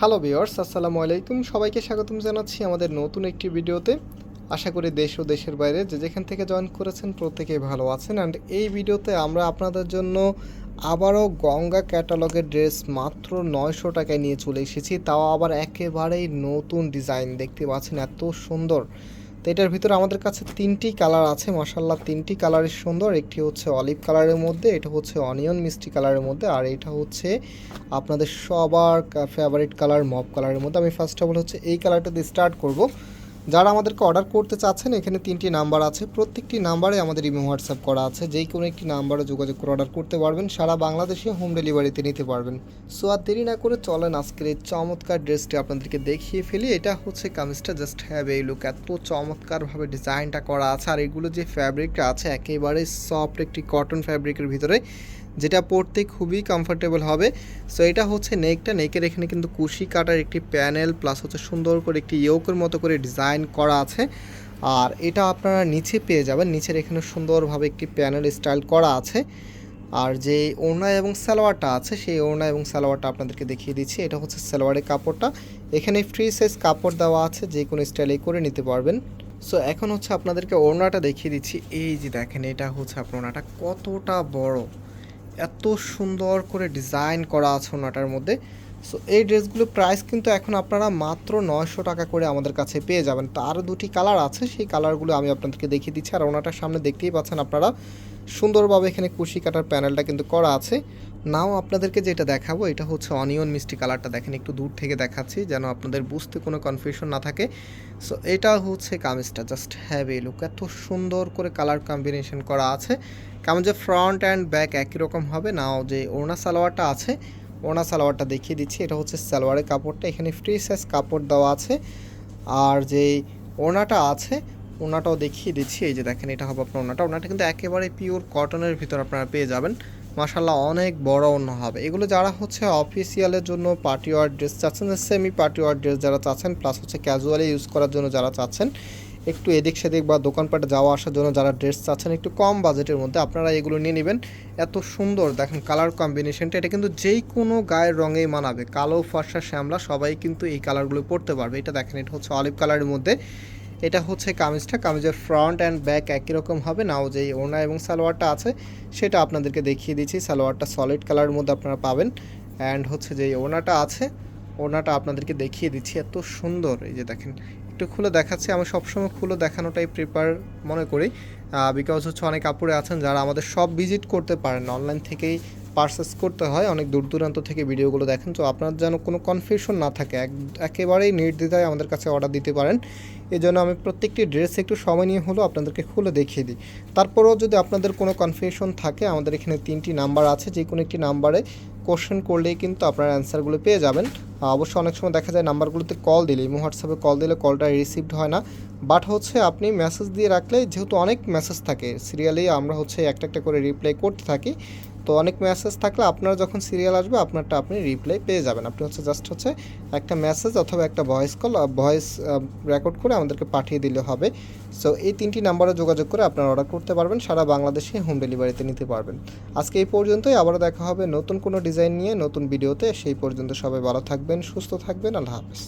Hello বিয়ার্স আসসালামু আলাইকুম। সবাইকে স্বাগতম জানাচ্ছি আমাদের নতুন একটি ভিডিওতে। আশা করি দেশ ও দেশের বাইরে যে যেখান থেকে জয়েন করেছেন প্রত্যেকেই ভালো আছেন। অ্যান্ড এই ভিডিওতে আমরা আপনাদের জন্য আবারও গঙ্গা ক্যাটালগের ড্রেস মাত্র নয়শো টাকায় নিয়ে চলে এসেছি। তাও আবার একেবারেই নতুন ডিজাইন দেখতে পাচ্ছেন, এত সুন্দর। তো এটার ভিতরে আমাদের কাছে তিনটি কালার আছে মশাল্লা তিনটি কালারের সুন্দর। একটি হচ্ছে অলিভ কালারের মধ্যে, এটা হচ্ছে অনিয়ন মিষ্টি কালারের মধ্যে, আর এটা হচ্ছে আপনাদের সবার ফেভারিট কালার মপ কালারের মধ্যে। আমি ফার্স্ট অফ অল হচ্ছে এই কালারটা দিয়ে স্টার্ট করব। যারা আমাদেরকে অর্ডার করতে চাচ্ছেন, এখানে তিনটি নাম্বার আছে। প্রত্যেকটি নাম্বারে আমাদের ইমো হোয়াটসঅ্যাপ করা আছে। যেই কোনো একটি নাম্বারে যোগাযোগ করে অর্ডার করতে পারবেন। সারা বাংলাদেশে হোম ডেলিভারিতে নিতে পারবেন। সো আর দেরি না করে চলেন আজকের এই চমৎকার ড্রেসটি আপনাদেরকে দেখিয়ে ফেলি। এটা হচ্ছে কামিজটা। জাস্ট হ্যাভ এই লুক এত চমৎকারভাবে ডিজাইনটা করা আছে। আর এগুলো যে ফ্যাব্রিকটা আছে, একেবারে সফট একটি কটন ফ্যাব্রিকের ভিতরে। যেটা পরতে খুবই কমফোর্টেবল হবে। সো এটা হচ্ছে নেকটা নেকের এখানে কিন্তু কুশি কাটার একটি প্যানেল প্লাস হচ্ছে সুন্দর করে একটি ইয়োকের মতো করে ডিজাইন করা আছে। আর এটা আপনারা নিচে পেয়ে যাবেন। নিচের এখানে সুন্দরভাবে একটি প্যানেল স্টাইল করা আছে। আর যে ওড়না এবং সালোয়ারটা আছে, সেই ওড়না এবং সালোয়ারটা আপনাদেরকে দেখিয়ে দিচ্ছি। এটা হচ্ছে সালোয়ারের কাপড়টা। এখানে ফ্রি সাইজ কাপড় দেওয়া আছে। যে কোনো স্টাইলেই করে নিতে পারবেন। সো এখন হচ্ছে আপনাদেরকে ওড়নাটা দেখিয়ে দিচ্ছি। এই যে দেখেন, এটা হচ্ছে আপনার ওড়নাটা। কতটা বড়। এত সুন্দর করে ডিজাইন করা আছে ওনাটার মধ্যে। সো এই ড্রেসগুলো প্রাইস কিন্তু এখন আপনারা মাত্র নয়শো টাকা করে আমাদের কাছে পেয়ে যাবেন। তো আরও দুটি কালার আছে, সেই কালারগুলো আমি আপনাদেরকে দেখিয়ে দিচ্ছি। আর ওনাটার সামনে দেখতেই পাচ্ছেন আপনারা, সুন্দরভাবে এখানে কুশি কাটার প্যানেলটা কিন্তু করা আছে। নাও আপনাদেরকে যেটা দেখাবো, এটা হচ্ছে অনিয়ন মিষ্টি কালারটা দেখেন, একটু দূর থেকে দেখাচ্ছি, যেন আপনাদের বুঝতে কোনো কনফিউশন না থাকে। সো এটা হচ্ছে কামিজটা। জাস্ট হ্যাভ লুক এত সুন্দর করে কালার কম্বিনেশন করা আছে। কামিজের ফ্রন্ট অ্যান্ড ব্যাক একই রকম হবে। নাও যে ওড়না সালোয়ারটা আছে ওড়না সালোয়ারটা দেখিয়ে দিচ্ছি। এটা হচ্ছে সালোয়ারের কাপড়টা। এখানে ফ্রি সাইজ কাপড় দেওয়া আছে। আর যে ওনাটা আছে ওনাটাও দেখিয়ে দিচ্ছি। এই যে দেখেন, এটা হবে আপনার ওনাটা ওনাটা কিন্তু একেবারে পিওর কটনের ভিতর আপনারা পেয়ে যাবেন। মাসাল্লাহ অনেক বড় অন্য হবে। এগুলো যারা হচ্ছে অফিসিয়ালের জন্য পার্টি ওয়ার ড্রেস চাচ্ছেন সেমি পার্টি ওয়ার ড্রেস যারা চাচ্ছেন প্লাস হচ্ছে ক্যাজুয়ালি ইউজ করার জন্য যারা চাচ্ছেন একটু এদিক সেদিক বা দোকানপাটে যাওয়া আসার জন্য যারা ড্রেস চাচ্ছেন, একটু কম বাজেটের মধ্যে আপনারা এগুলো নিয়ে নেবেন। এত সুন্দর, দেখেন কালার কম্বিনেশনটা এটা কিন্তু যেই কোনো গায়ের রঙেই মানাবে। কালো, ফর্সা, শ্যামলা, সবাই কিন্তু এই কালারগুলো পরতে পারবে। এটা দেখেন, এটা হচ্ছে অলিভ কালারের মধ্যে। এটা হচ্ছে কামিজটা, কামিজের ফ্রন্ট অ্যান্ড ব্যাক একই রকম হবে। নাও যে ওড়না এবং সালোয়ারটা আছে, সেটা আপনাদেরকে দেখিয়ে দিচ্ছি। সালোয়ারটা সলিড কালারের মধ্যে আপনারা পাবেন। অ্যান্ড হচ্ছে যে ওড়নাটা আছে, ওড়নাটা আপনাদেরকে দেখিয়ে দিচ্ছি। এত সুন্দর, এই যে দেখেন একটু খুলে দেখাচ্ছি। আমি সবসময় খুলে দেখানোটাই প্রিপার মনে করি। বিকজ হচ্ছে অনেক কাপড়ে আছেন যারা আমাদের সব ভিজিট করতে পারেন। অনলাইন থেকেই পারচেস করতে হয়, অনেক দূর দূরান্ত থেকে ভিডিওগুলো দেখেন। তো আপনার যেন কোনো কনফিউশন না থাকে, এক, একেবারেই নির্দ্বিধায় আমাদের কাছে অর্ডার দিতে পারেন। এই জন্য আমি প্রত্যেকটি ড্রেস একটু সময় নিয়ে হলেও আপনাদেরকে খুলে দেখিয়ে দিই। তারপরেও যদি আপনাদের কোনো কনফিউশন থাকে, আমাদের এখানে তিনটি নাম্বার আছে, যে কোনো একটি নাম্বারে কোশ্চেন করলেই কিন্তু আপনার অ্যান্সারগুলো পেয়ে যাবেন। অবশ্য অনেক সময় দেখা যায় নাম্বারগুলোতে কল দিলে ইমো হোয়াটসঅ্যাপে কল দিলে কলটা রিসিভড হয় না। বাট হচ্ছে আপনি মেসেজ দিয়ে রাখলে যেহেতু অনেক মেসেজ থাকে সিরিয়ালি আমরা হচ্ছে একটা একটা করে রিপ্লাই করতে থাকি। তো অনেক মেসেজ থাকলে আপনার যখন সিরিয়াল আসবে, আপনারটা আপনি রিপ্লাই পেয়ে যাবেন। আপনি হচ্ছে জাস্ট হচ্ছে একটা মেসেজ অথবা একটা ভয়েস কল ভয়েস রেকর্ড করে আমাদেরকে পাঠিয়ে দিলে হবে। সো এই তিনটি নাম্বারে যোগাযোগ করে আপনারা অর্ডার করতে পারবেন, সারা বাংলাদেশে হোম ডেলিভারিতে নিতে পারবেন। আজকে এই পর্যন্তই, আবারও দেখা হবে নতুন কোনো ডিজাইন নিয়ে, নতুন ভিডিওতে সেই পর্যন্ত সবাই ভালো থাকবেন, সুস্থ থাকবেন, আল্লাহ হাফেজ।